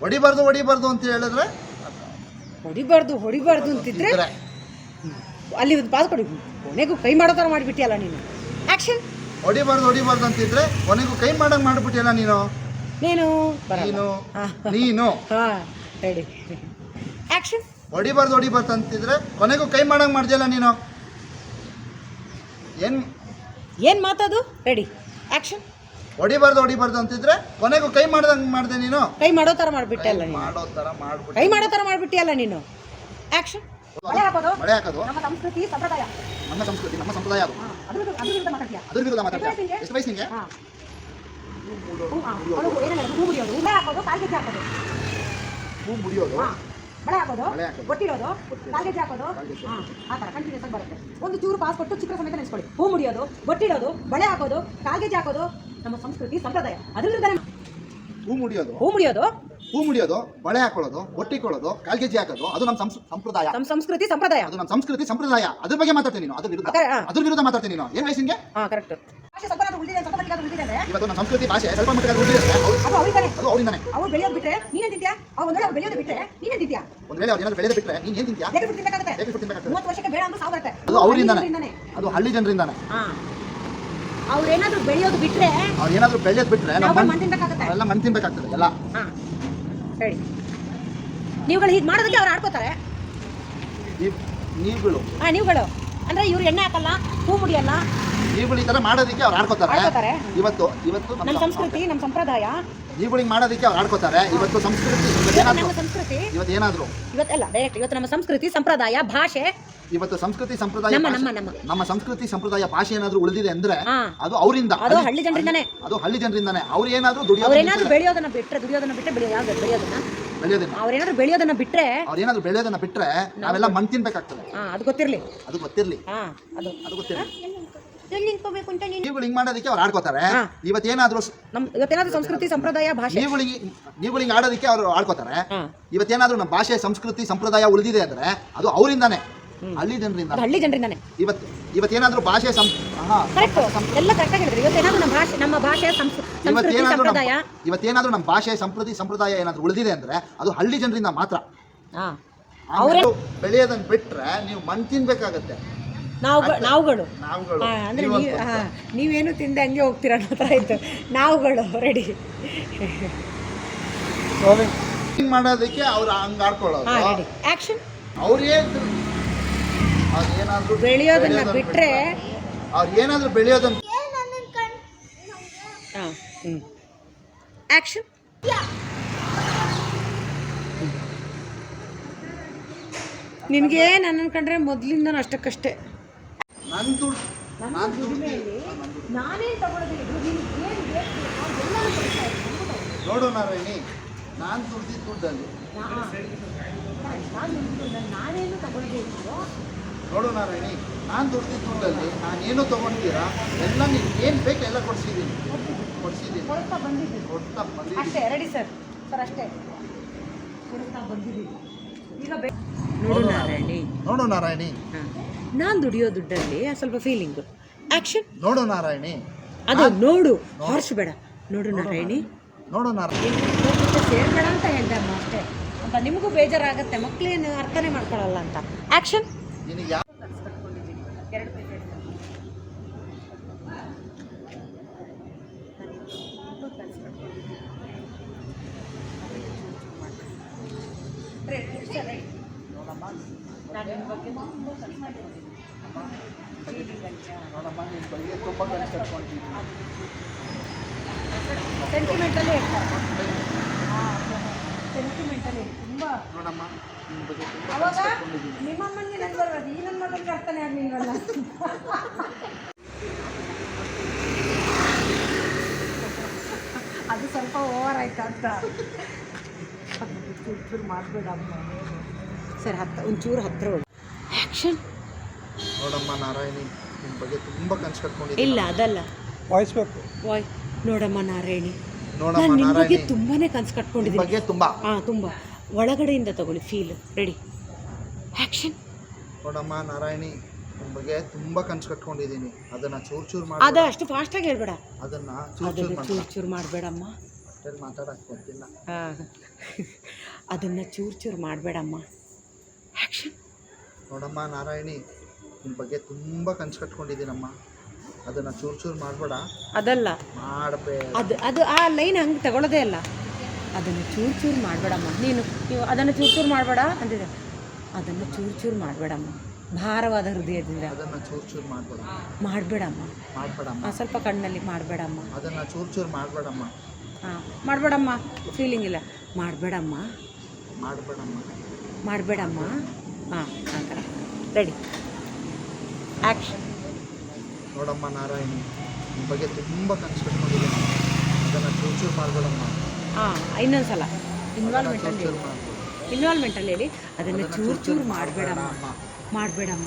ಹೊಡಿಬಾರ್ದು ಹೊಡಿಬಾರ್ದು ಅಂತ ಹೇಳಿದ್ರೆ?
ಹೊಡಿಬಾರ್ದು ಹೊಡಿಬಾರ್ದು ಅಂತಿದ್ರೆ? ಅಲ್ಲಿ ಒಂದು ಪಾದ ಕೊಡಿ. ಕೊನೆಗೂ ಕೈ ಮಾಡೋ ಥರ ಮಾಡಿಬಿಟ್ಟಿಯಲ್ಲ ನೀನು. ಆ್ಯಕ್ಷನ್
ಹೊಡಿಬಾರ್ದು ಹೊಡಿಬಾರ್ದು ಅಂತಿದ್ರೆ ಕೊನೆಗೂ ಕೈ ಮಾಡಂಗ್ ಮಾಡಿಬಿಟ್ಟಿಯಲ್ಲ ನೀನು?
ನೀನು?
ನೀನು?
ಹಾಂ.
ನೀನು?
ಹಾಂ. ರೆಡಿ ಆ್ಯಕ್ಷನ್
ಹೊಡಿಬಾರ್ದು ಹೊಡಿಬಾರ್ದು ಅಂತಿದ್ರೆ ಕೊನೆಗೂ ಕೈ ಮಾಡಂಗೆ ಮಾಡಿದ್ಯಲ್ಲ ನೀನು? ಏನ್?
ಏನು ಮಾತದು? ರೆಡಿ ಆ್ಯಕ್ಷನ್
ಹೊಡಿಬಾರ್ದು ಹೊಡಿಬಾರ್ದು ಅಂತಿದ್ರೆ ಕೊನೆಗೂ ಕೈ ಮಾಡ್ದಂಗ್ ಮಾಡಿದೆ ನೀನು?
ಕೈ ಮಾಡೋ ಥರ ಮಾಡಿಬಿಟ್ಟೆ ಅಲ್ಲ ನೀನು.
ಮಾಡೋ ತರ ಮಾಡ್ಬಿಟ್ಟು.
ಕೈ ಮಾಡೋ ಥರ ಮಾಡಿಬಿಟ್ಟಿಯಲ್ಲ ನೀನು. ಆ್ಯಕ್ಷನ್ ಮಳೆ ಹಾಕೋದು?
ಮಳೆ ಹಾಕೋದು?
ನಮ್ಮ ಸಂಸ್ಕೃತಿ ಸಂಪ್ರದಾಯ.
ನಮ್ಮ ಸಂಸ್ಕೃತಿ ನಮ್ಮ ಸಂಪ್ರದಾಯ ಅದು.
ಹಾಂ ಅದ್ರ ವಿರುದ್ಧ- ಅದ್ರ ವಿರುದ್ಧ ಮಾತಾಡ್ತೀಯ?
ಅದ್ರ ವಿರುದ್ಧ ಮಾತಾಡ್ತೀಯ?
ಎಷ್ಟು
ವಯಸ್ಸು ನಿಮಗೆ
ಹಾಂ. ಅವಳು ಏನೇನು ಹೂ ಮುಡಿಯೋದು ಹೂ ಹಾಕೋದು ಕಾಲ್ಗೆಜ್ಜೆ ಹಾಕೋದು.
ಹೂ ಮುಡಿಯೋದು?
ಹಾಂ. ಬಳೆ ಹಾಕೋದು ಗೊತ್ತಿರೋದು ಕಾಲ್ಗೆಜ್ಜೆ ಹಾಕೋದು.
ಆತರ
ಹಾಂ ಆ ಥರ ಕಂಟಿನ್ಯೂಸ್ ಆಗಿ ಬರುತ್ತೆ. ಒಂದು ಚೂರು ಪಾಸ್ ಕೊಟ್ಟು ಚಿತ್ರ ಸಮೇತ ನೆನೆಸ್ಕೊಳ್ಳಿ. ಹೂ ಮುಡಿಯೋದು ಗೊತ್ತಿರೋದು ಬಳೆ ಹಾಕೋದು ಕಾಲ್ಗೆಜ್ಜೆ ಹಾಕೋದು ನಮ್ಮ ಸಂಸ್ಕೃತಿ ಸಂಪ್ರದಾಯ. ಅದರಿಂದ
ಹೂ ಮುಡಿಯೋದು.
ಹೂ ಮುಡಿಯೋದು
ಹೂ ಮುಡಿಯೋದು ಬಳೆ ಹಾಕೊಳ್ಳೋದು ಒಟ್ಟಿಕೊಳ್ಳೋದು ಕಾಲ್ಗೆಜ್ಜೆ ಹಾಕೋದು ಅದು ನಮ್ಮ ಸಂಸ್- ಸಂಪ್ರದಾಯ.
ನಮ್ಮ ಸಂಸ್ಕೃತಿ ಸಂಪ್ರದಾಯ.
ಅದು ನಮ್ಮ ಸಂಸ್ಕೃತಿ ಸಂಪ್ರದಾಯ. ಅದ್ರ ಬಗ್ಗೆ ಮಾತಾಡ್ತೀನಿ ನೀನು ಅದ್ರ ವಿರುದ್ಧ.
ಅದೇ,
ಅದ್ರ ವಿರುದ್ಧ ಮಾತಾಡ್ತೀನಿ ನೀನು. ಏನ್ ವಯಸ್ಸಿಗೆ
ಹಾ ಕರೆಕ್ಟ್ ಭಾಷೆ ಸ್ವಲ್ಪ ಉಳಿದಿದೆ ಸ್ವಲ್ಪ ಮಟ್ಟಿಗೆ ಉಳಿದಿದೆ ಅಂದ್ರೆ?
ಇವತ್ತು ನಮ್ಮ ಸಂಸ್ಕೃತಿ ಭಾಷೆ ಸ್ವಲ್ಪ ಮಟ್ಟಿಗೆ ಅದು ಉಳಿದಿದೆ ಅವ್ರು-
ಅದು ಅವರಿದ್ದಾನೆ
ಅದು ಅವರಿಂದಾನೆ.
ಅವ್ರು ಬೆಳೆಯೋದು ಬಿಟ್ರೆ ನೀನೇ ತಿಂತ್ಯಾ ಅವ್ರು ಒಂದ್ ವೇಳೆ ಅವ್ರು ಬೆಳೆಯೋದು ಬಿಟ್ರೆ ನೀನೇ ತಿಂತ್ಯಾ
ಒಂದ್ ವೇಳೆ ಅವ್ರು ಏನಾದ್ರು ಬೆಳೆದ ಬಿಟ್ರೆ ನೀನ್ ಏನ್ ತಿಂತೀಯಾ
ಹೇಗೆ ಬಿಟ್ಟು ತಿನ್ಬೇಕಾಗುತ್ತೆ
ಹೇಗೆ ಬಿಟ್ಟು ತಿನ್ಬೇಕಾಗ್ತದೆ?
ಮೂವತ್ತು ವರ್ಷಕ್ಕೆ ಬೇಡ ಅಂದ್ರೆ ಸಾವು ಬರುತ್ತೆ
ಅದು ಅವರಿಂದಾನೆ. ಅದು ಹಳ್ಳಿ ಜನರಿಂದಾನೆ.
ಹಾ. ಅವ್ರೇನಾದ್ರೂ ಬೆಳೆಯೋದು ಬಿಟ್ರೆ
ಅವ್ರು ಏನಾದ್ರು ಬೆಳೆಯೋದ್ ಬಿಟ್ರೆ ನಮ್ಮ
ತಿನ್ಬೇಕಾಗತ್ತೆ.
ನಾವೆಲ್ಲ ಮನ್ ತಿನ್ಬೇಕಾಗ್ತದೆ ಎಲ್ಲ.
ಹಾ. ಹೇಳಿ. ನೀವುಗಳು ಹೀಗೆ ಮಾಡೋದಕ್ಕೆ ಅವ್ರು ಆಡ್ಕೋತಾರೆ.
ನೀವ್- ನೀವುಗಳು.
ಹಾ ನೀವುಗಳು. ಅಂದ್ರೆ ಇವ್ರು ಎಣ್ಣೆ ಹಾಕಲ್ಲ ಹೂ ಮುಡಿಯಲ್ಲ.
ನೀವುಗಳು ಈ ತರ ಮಾಡೋದಕ್ಕೆ ಅವ್ರು ಆಡ್ಕೋತಾರೆ. ಇವತ್ತು ಇವತ್ತು
ನಮ್ಮ ಸಂಸ್ಕೃತಿ ನಮ್ಮ ಸಂಪ್ರದಾಯ.
ನೀವುಗಳಿಗೆ ಮಾಡೋದಕ್ಕೆ ಅವ್ರು ಆಡ್ಕೋತಾರೆ. ಇವತ್ತು ಸಂಸ್ಕೃತಿ
ಸಂಸ್ಕೃತಿ.
ಇವತ್ತು ಏನಾದ್ರು.
ಇವತ್ತಲ್ಲ ಡೈರೆಕ್ಟ್ ಇವತ್ತು ನಮ್ಮ ಸಂಸ್ಕೃತಿ ಸಂಪ್ರದಾಯ ಭಾಷೆ.
ಇವತ್ತು ಸಂಸ್ಕೃತಿ ಸಂಪ್ರದಾಯ
ನಮ್ಮ-
ಭಾಷೆ-
ನಮ್ಮ- ನಮ್ಮ.
ನಮ್ಮ ಸಂಸ್ಕೃತಿ ಸಂಪ್ರದಾಯ ಭಾಷೆ ಏನಾದ್ರು ಉಳಿದಿದೆ ಅಂದ್ರೆ
ಹಾ.
ಅದು ಅವರಿಂದ.
ಅದು ಹಳ್ಳಿ ಜನರಿಂದಾನೆ.
ಅದು ಹಳ್ಳಿ ಜನರಿಂದಾನೆ. ಅವ್ರು ಏನಾದ್ರು ದುಡಿಯೋದು
ಅವ್ರೇನಾದ್ರೂ ಬೆಳೆಯೋದನ್ನ ಬಿಟ್ರೆ ದುಡಿಯೋದನ್ನ ಬಿಟ್ರೆ ಬೆಳೆಯೋ ಯಾವ್ದು ಬೆಳೆಯೋದನ್ನ?
ಬೆಳೆಯೋದಿಲ್ಲ.
ಅವ್ರೇನಾದ್ರೂ ಬೆಳೆಯೋದನ್ನ ಬಿಟ್ರೆ
ಅವ್ರು ಏನಾದ್ರು ಬೆಳೆಯೋದನ್ನ ಬಿಟ್ರೆ ನಾವೆಲ್ಲ ಮಣ್ ತಿನ್ಬೇಕಾಗ್ತದೆ.
ಹಾ ಅದು ಗೊತ್ತಿರ್ಲಿ.
ಅದು ಗೊತ್ತಿರ್ಲಿ.
ಹಾ ಅದು.
ಅದು ಗೊತ್ತಿರ್ಲಿ.
ನಿಂತ್ಕೋಬೇಕು ಅಂತ ನೀನು
ನೀವುಗಳು ಹಿಂಗ್ ಮಾಡೋದಕ್ಕೆ ಅವ್ರು ಆಡ್ಕೋತಾರೆ.
ಹಾ.
ಇವತ್ತೇನಾದ್ರು ಸ್-
ನಮ್ ಇವತ್ತೇನಾದ್ರೂ ಸಂಸ್ಕೃತಿ ಸಂಪ್ರದಾಯ ಭಾಷೆ.
ನೀವುಗಳು ಹಿಂಗ್ ಆಡೋದಕ್ಕೆ ಅವ್ರು ಆಡ್ಕೋತಾರೆ.
ಹಾ.
ಇವತ್ತೇನಾದ್ರೂ ನಮ್ಮ ಭಾಷೆ ಸಂಸ್ಕೃತಿ ಸಂಪ್ರದಾಯ ಉಳಿದಿದೆ ಅಂದ್ರೆ ಅದು ಅವರಿಂದಾನೆ. ಹಳ್ಳಿ ಜನರಿಂದ.
ಹಳ್ಳಿ ಜನರಿಂದಾನೆ.
ಇವತ್ತು ಇವತ್ತೇನಾದ್ರೂ ಭಾಷೆ ಸಂ
ಕರೆಕ್ಟ್ ಎಲ್ಲ ಕರೆಕ್ಟಾಗಿ ಹೇಳಿದ್ರಿ. ಇವತ್ತೇನಾದ್ರೂ ನಮ್ಮ ಭಾಷೆ ನಮ್ಮ ಭಾಷೆ ಸಂಸ್ಕೃತಿ
ಇವತ್ತೇನಾದ್ರೂ ನಮ್ಮ
ಸಂಪ್ರದಾಯ.
ಇವತ್ತೇನಾದ್ರೂ ನಮ್ಮ ಭಾಷೆ ಸಂಸ್ಕೃತಿ ಸಂಪ್ರದಾಯ ಏನಾದ್ರು ಉಳಿದಿದೆ ಅಂದ್ರೆ ಅದು ಹಳ್ಳಿ ಜನರಿಂದ ಮಾತ್ರ.
ಹಾ.
ಆಮೇಲೆ ಬೆಳೆಯೋದನ್ನ ಬಿಟ್ರೆ ನೀವು ಮಣ್ ತಿನ್ಬೇಕಾಗತ್ತೆ.
ನಾವು ನಾವುಗಳು.
ನಾವುಗಳು.
ಹಾ, ಅಂದ್ರೆ
ನೀವು
ನೀವು ಹಾ, ನೀವೇನು ತಿಂದೆ ಹಂಗೆ ಹೋಗ್ತೀರ ಅನ್ನೋ ಥರ ಆಯ್ತು ನಾವುಗಳು ರೆಡಿ
ಹಿಂಗ್ ಮಾಡೋದಕ್ಕೆ ಅವ್ರು ಹಂಗ್ ಆಡ್ಕೊಳ್ಳೋದು
ಹಾ ರೆಡಿ
ಅವ್ರೇ ಅದೇನಾದ್ರೂ
ಬೆಳೆಯೋದನ್ನ ಬಿಟ್ರೆ
ಅವ್ರು ಏನಾದ್ರೂ ಬೆಳೆಯೋದನ್ನ
ನನ್ನ
ಹಾ ಆಕ್ಷನ್ ನಿನಗೆ ನನ್ನ ಕಂಡ್ರೆ ಮೊದಲಿಂದ ಅಷ್ಟಕ್ಕಷ್ಟೇ.
ನಾನು ದುಡ್ಡು ಹೇಳಿ. ನಾನು
ನಾನೇನು ತಗೊಳ್ಳೋದಿಲ್ಲ ಏನು ಬೇಕು ಎಲ್ಲರೂ ಕೊಡ್ತಾ ಇದ್ದೀನಿ
ನೋಡು ನಾರಾಯಣಿ ನಾನ್ ದುಡ್ದಿದ್ದ ದುಡ್ಡಲ್ಲಿ.
ನಾನೇನು ತಗೊಳ್ಳೋದೇ ಇತ್ತು
ನೋಡು ನಾರಾಯಣಿ ನಾನು ದುಡ್ದಿದ್ದ ದುಡ್ಡಲ್ಲಿ ನಾನೇನು ತಗೊಂತೀರಾ ಎಲ್ಲ ನೀವು ಏನು ಬೇಕು ಎಲ್ಲ ಕೊಡಿಸಿದ್ದೀನಿ. ಕೊಡಿಸಿದ್ದೀನಿ.
ಕೊಡ್ತಾ ಬಂದಿದ್ದೀನಿ.
ಕೊಡ್ತಾ
ಅಷ್ಟೇ ರೆಡಿ ಸರ್ ಸರ್ ಅಷ್ಟೇ. ಕೊಡ್ತಾ ಬಂದಿದ್ದೀನಿ. ಈಗ
ನೋಡು
ನಾರಾಯಣಿ.
ನೋಡು ನಾರಾಯಣಿ.
ನಾನು ದುಡಿಯೋ ದುಡ್ಡಲ್ಲಿ ಸ್ವಲ್ಪ ಫೀಲಿಂಗು ಆ್ಯಕ್ಷನ್
ನೋಡು ನಾರಾಯಣಿ.
ಅದು ನೋಡು. ಹಾರ್ಸ್ ಬೇಡ. ನೋಡು ನಾರಾಯಣಿ.
ನೋಡು ನಾರಾಯಣಿ.
ಸೇರ್ಬೇಡ ಅಂತ ಹೇಳ್ದೆ ಅಮ್ಮ ಅಷ್ಟೇ. ಅಂತ ನಿಮಗೂ ಬೇಜಾರಾಗುತ್ತೆ. ಮಕ್ಕಳೇನು ಅರ್ಥನೇ ಮಾಡ್ಕೊಳ್ಳಲ್ಲ ಅಂತ. ಆ್ಯಕ್ಷನ್
ನಿನಗೆ ಯಾವ
ಎರಡು ಪೇಜ್ ಸೆಂಟಿಮೆಂಟಲ್ಲಿ ಹೇಳ್ತಾರೆ ಸೆಂಟಿಮೆಂಟಲ್ಲಿ ತುಂಬ
ನೋಡಮ್ಮ ನಿನ್ ಬಗ್ಗೆ ತುಂಬಾ
ಅವಾಗ
ಕಷ್ಟಪಟ್ಟಿದ್ದೀನಿ.
ನಿಮ್ಮಮ್ಮನಿಗೆ ನನ್ ಬರ್ಬೋದು ಈ ನನ್ನ ಮಗನಿಗೆ ಅರ್ಥನೇ ಆಗ್ಲಿಲ್ವಲ್ಲ ಅದು ಸ್ವಲ್ಪ ಓವರ್ ಆಯ್ತು ಅಂತ ಚೂರು ಮಾಡಬೇಡ ಸರ್ ಹತ್ತ ಒಂಚೂರು ಹತ್ರ ಆ್ಯಕ್ಷನ್
ನೋಡಮ್ಮ ನಾರಾಯಣಿ ನಿಮ್ಮ ಬಗ್ಗೆ ತುಂಬಾ ಕನ್ಸು ಕಟ್ಕೊಂಡಿದ್ದೀನಿ.
ಇಲ್ಲ ಅದಲ್ಲ.
ವಾಯ್ಸ್ ಬೇಕು
ವಾಯ್ ನೋಡಮ್ಮ ನಾರಾಯಣಿ.
ನೋಡಮ್ಮ
ನಾನು ನಿಮ್ಮ ಬಗ್ಗೆ
ನಾರಾಯಣಿ
ತುಂಬಾನೇ ಕನ್ಸು ಕಟ್ಕೊಂಡಿದ್ದೀನಿ.
ಬಗ್ಗೆ ತುಂಬಾ.
ಹಾಂ ತುಂಬ. ಒಳಗಡೆಯಿಂದ ತಗೊಳ್ಳಿ ಫೀಲ್ ರೆಡಿ ಆ್ಯಕ್ಷನ್
ನೋಡಮ್ಮ ನಾರಾಯಣಿ ಬಗ್ಗೆ ತುಂಬಾ ಕನ್ಸು ಕಟ್ಕೊಂಡಿದ್ದೀನಿ. ಅದನ್ನ ಚೂರ್ ಚೂರ್
ಅದ
ಮಾಡಿ
ಅಷ್ಟು ಫಾಸ್ಟಾಗಿ ಹೇಳ್ಬೇಡ.
ಅದನ್ನ ಚೂರ್ ಚೂರ್
ಅದನ್ನು
ಮಾಡಿ.
ಚೂರು ಚೂರು ಮಾಡಬೇಡಮ್ಮ.
ಅಷ್ಟೇನ್ ಮಾತಾಡಕ್ ಗೊತ್ತಿಲ್ಲ
ಅದನ್ನು ಚೂರು ಚೂರು ಮಾಡಬೇಡಮ್ಮ. ಆ್ಯಕ್ಷನ್
ನೋಡಮ್ಮ ನಾರಾಯಣಿ ನಿಮ್ಮ ಬಗ್ಗೆ ತುಂಬಾ ಕನ್ಸು ಕಟ್ಕೊಂಡಿದ್ದೀನಮ್ಮ. ಅದನ್ನ ಚೂರ್ ಚೂರ್ ಮಾಡಬೇಡ.
ಅದಲ್ಲ.
ಮಾಡಬೇಡ
ಅದು ಅದು ಆ ಲೈನ್ ಹಂಗೆ ತಗೊಳ್ಳೋದೇ ಅಲ್ಲ. ಅದನ್ನು ಚೂರು ಚೂರು ಮಾಡಬೇಡಮ್ಮ. ನೀನು ನೀವು ಅದನ್ನು ಚೂರು ಚೂರು ಮಾಡಬೇಡ ಅಂದಿದೆ ಅದನ್ನು ಚೂರು ಚೂರು ಮಾಡಬೇಡಮ್ಮ. ಭಾರವಾದ ಹೃದಯದಿಂದ.
ಅದನ್ನ ಚೂರು ಚೂರು ಮಾಡ್ಬೇಡ.
ಮಾಡಬೇಡಮ್ಮ.
ಹಾ
ಸ್ವಲ್ಪ ಕಣ್ಣಲ್ಲಿ ಮಾಡಬೇಡಮ್ಮ.
ಅದನ್ನ ಚೂರು ಚೂರು ಮಾಡಬೇಡಮ್ಮ.
ಹಾಂ ಮಾಡಬೇಡಮ್ಮ. ಫೀಲಿಂಗ್ ಇಲ್ಲ. ಮಾಡಬೇಡಮ್ಮ.
ಮಾಡ್ಬೇಡಮ್ಮ.
ಮಾಡಬೇಡಮ್ಮ. ಹಾಂ ಆ ಥರ. ರೆಡಿ ಆ್ಯಕ್ಷನ್
ನೋಡಮ್ಮ ನಾರಾಯಣಿ ನಿಮ್ಮ ಬಗ್ಗೆ ತುಂಬ ಕನ್ಸು ಕಟ್ಕೊಂಡಿದ್ದೀನಿ ಅದನ್ನ ಚೂರು ಚೂರು ಮಾಡ್ಬೇಡಮ್ಮ.
ಹಾಂ ಇನ್ನೊಂದು ಸಲ ಇನ್ವಾಲ್ವ್ಮೆಂಟಲ್ಲಿ ಇನ್ವಾಲ್ವ್ಮೆಂಟಲ್ಲಿ ಹೇಳಿ. ಅದನ್ನು ಚೂರು ಚೂರು ಮಾಡಬೇಡಮ್ಮ. ಮಾಡಬೇಡಮ್ಮ.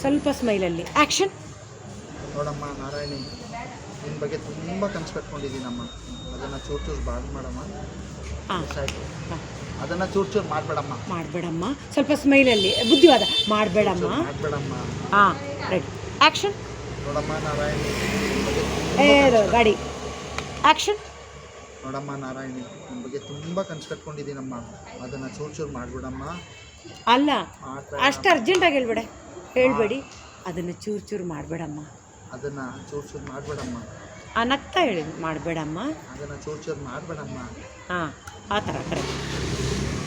ಸ್ವಲ್ಪ ಸ್ಮೈಲಲ್ಲಿ. ಆ್ಯಕ್ಷನ್?
ನೋಡಮ್ಮ ನಾರಾಯಣಿ ನಿನ್ನ ಬಗ್ಗೆ ತುಂಬ ಕನ್ಸು ಕಟ್ಕೊಂಡಿದ್ದೀನಮ್ಮ ಅದನ್ನು ಚೂರು ಚೂರು ಬಾಡ್ ಮಾಡಮ್ಮ.
ಹಾಂ.
ಅದನ್ನ ಚೂರು ಚೂರು ಮಾಡಬೇಡಮ್ಮ.
ಮಾಡಬೇಡಮ್ಮ. ಸ್ವಲ್ಪ ಸ್ಮೈಲಲ್ಲಿ. ಬುದ್ಧಿವಾದ. ಮಾಡಬೇಡಮ್ಮ.
ಮಾಡಬೇಡಮ್ಮ.
ಹಾಂ ರೈಟ್ ಆ್ಯಕ್ಷನ್?
ನೋಡಮ್ಮ ನಾರಾಯಣಿ
ಏ ಗಾಡಿ. ಆ್ಯಕ್ಷನ್?
ನೋಡಮ್ಮ ನಾರಾಯಣಿ ನಿಮ್ಮ ಬಗ್ಗೆ ತುಂಬ ಕನ್ಸು ಕಟ್ಕೊಂಡಿದ್ದೀನಮ್ಮ ಅದನ್ನು ಚೂರು ಚೂರು ಮಾಡಿಬಿಡಮ್ಮ.
ಅಲ್ಲ ಅಷ್ಟು ಅರ್ಜೆಂಟಾಗಿ ಹೇಳ್ಬೇಡ. ಹೇಳಬೇಡಿ. ಅದನ್ನು ಚೂರು ಚೂರು ಮಾಡಬೇಡಮ್ಮ.
ಅದನ್ನು ಚೂರು ಚೂರು ಮಾಡಬೇಡಮ್ಮ.
ಆ ನಗ್ತಾ ಹೇಳಿ ಮಾಡಬೇಡಮ್ಮ.
ಅದನ್ನು ಚೂರು ಚೂರು ಮಾಡಬೇಡಮ್ಮ.
ಹಾಂ ಆ ಥರ ಕರೆಕ್ಟ್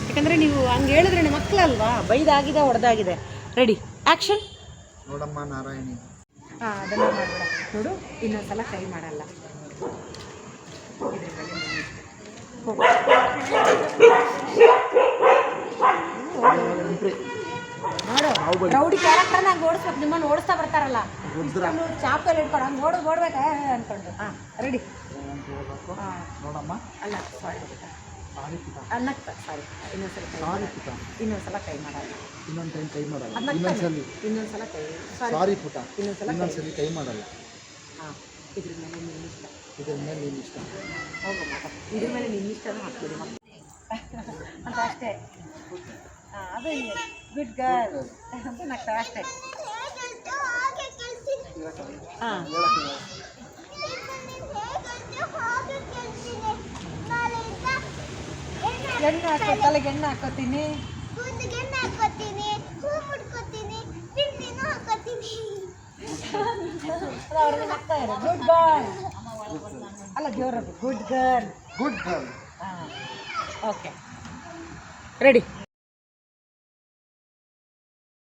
ಯಾಕಂದರೆ ನೀವು ಹಂಗೆ ಹೇಳಿದ್ರೆ ಮಕ್ಕಳಲ್ವಾ ಬೈದಾಗಿದೆ ಹೊಡೆದಾಗಿದೆ. ರೆಡಿ ಆ್ಯಕ್ಷನ್
ನೋಡಮ್ಮ ನಾರಾಯಣಿ.
ಹಾಂ ಅದನ್ನು ಮಾಡಬೇಡ. ನೋಡು ಇನ್ನೊಂದ್ಸಲ ಕೈ ಮಾಡಲ್ಲ. ರೌಡಿ ಕ್ಯಾರೆಕ್ಟರ್ ನಂಗೆ ಓಡಿಸ್ಬೇಕು ನಿಮ್ಮನ್ನು ಓಡಿಸ್ತಾ ಬರ್ತಾರಲ್ಲ. ಚಾಪಲ್ಲಿ ಇಟ್ಕೊಂಡು ಹಂಗೆ ಓಡ್ ಓಡ್ಬೇಕಾ? ಅನ್ಕೊಂಡು. ಹಾಂ ರೆಡಿ
ನೋಡಮ್ಮ?
ಅಲ್ಲ ಸಾರಿ
ಪುಟ
ಸಾರಿ ಇನ್ನೊಂದ್ಸಲ. ಇನ್ನೊಂದ್ಸಲ ಕೈ ಮಾಡಲ್ಲ
ಇನ್ನೊಂದು ಟೈಮ್ ಕೈ ಮಾಡಲ್ಲ. ಇನ್ನೊಂದ್ಸಲ.
ಕೈ ಸಾರಿ
ಪುಟ.
ಇನ್ನೊಂದ್ಸಲ ಕೈ
ಕೈ ಮಾಡಲ್ಲ.
ಹಾಂ. ಇದ್ರ ಮೇಲೆ ನಿನ್ನ ಇಷ್ಟ.
ಇದ್ರ ಮೇಲೆ ನಿಮ್ಮ ಇಷ್ಟ.
ಹೋಗಮ್ಮ. ಇದ್ರ ಮೇಲೆ ನಿನ್ನ ಇಷ್ಟ ಮತ್ತೆ ಅಷ್ಟೇ. ಅದು ಗುಡ್ ಗರ್ಲ್ ಅಂತ ನಗ್ತಾರೆ ಅಷ್ಟೇ ಹಾಂ. ಎಣ್ಣೆ ಹಾಕೋ ತಲೆಗೆ ಎಣ್ಣೆ ಹಾಕೋತೀನಿ. ಅವ್ರಿಗೆ ನಗ್ತಾ ಇರೋ. ಗುಡ್ ಗರ್ಲ್ ಅಲ್ಲ ದೇವ್ರದ್ದು. ಗುಡ್ ಗರ್ಲ್
ಗುಡ್ ಗರ್ಲ್
ಹಾಂ. Okay ready